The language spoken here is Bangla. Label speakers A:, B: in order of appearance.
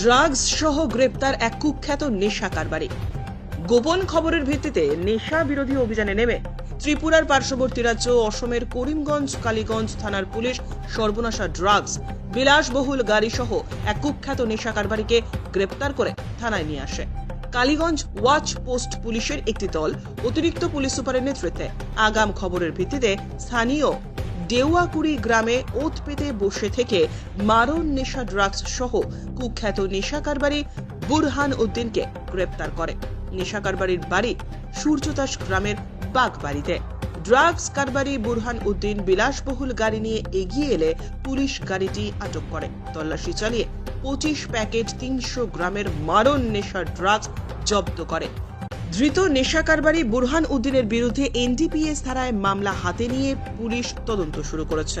A: ড্রাগস সহ গ্রেপ্তার এক কুখ্যাত নেশা কারবারি। গোপন খবরের ভিত্তিতে নেশা বিরোধী অভিযানে নেমে ত্রিপুরার পার্শ্ববর্তী রাজ্য অসমের করিমগঞ্জ, কালীগঞ্জ থানার পুলিশ সর্বনাশা ড্রাগস, বিলাসবহুল গাড়ি সহ এক কুখ্যাত নেশা কারবারিকে গ্রেপ্তার করে থানায় নিয়ে আসে। কালীগঞ্জ ওয়াচ পোস্ট পুলিশের একটি দল অতিরিক্ত পুলিশ সুপারের নেতৃত্বে আগাম খবরের ভিত্তিতে স্থানীয় ডেউয়াকুড়ি গ্রামে ওত পেতে বসে থেকে মারণ নেশা ড্রাগস সহ কুখ্যাত নেশা কারবারি বুরহান উদ্দিনকে গ্রেপ্তার করে। নেশা কারবারির বাড়ি সূর্যদাস গ্রামের বাগবাড়িতে। ড্রাগস কারবারি বুরহান উদ্দিন বিলাসবহুল গাড়ি নিয়ে এগিয়ে এলে পুলিশ গাড়িটি আটক করে। তল্লাশি চালিয়ে পঁচিশ প্যাকেট তিনশো গ্রামের মারণ নেশা ড্রাগস জব্দ করে। ধৃত নেশা কারবারি বুরহান উদ্দিনের বিরুদ্ধে এনডিপিএস ধারায় মামলা হাতে নিয়ে পুলিশ তদন্ত শুরু করেছে।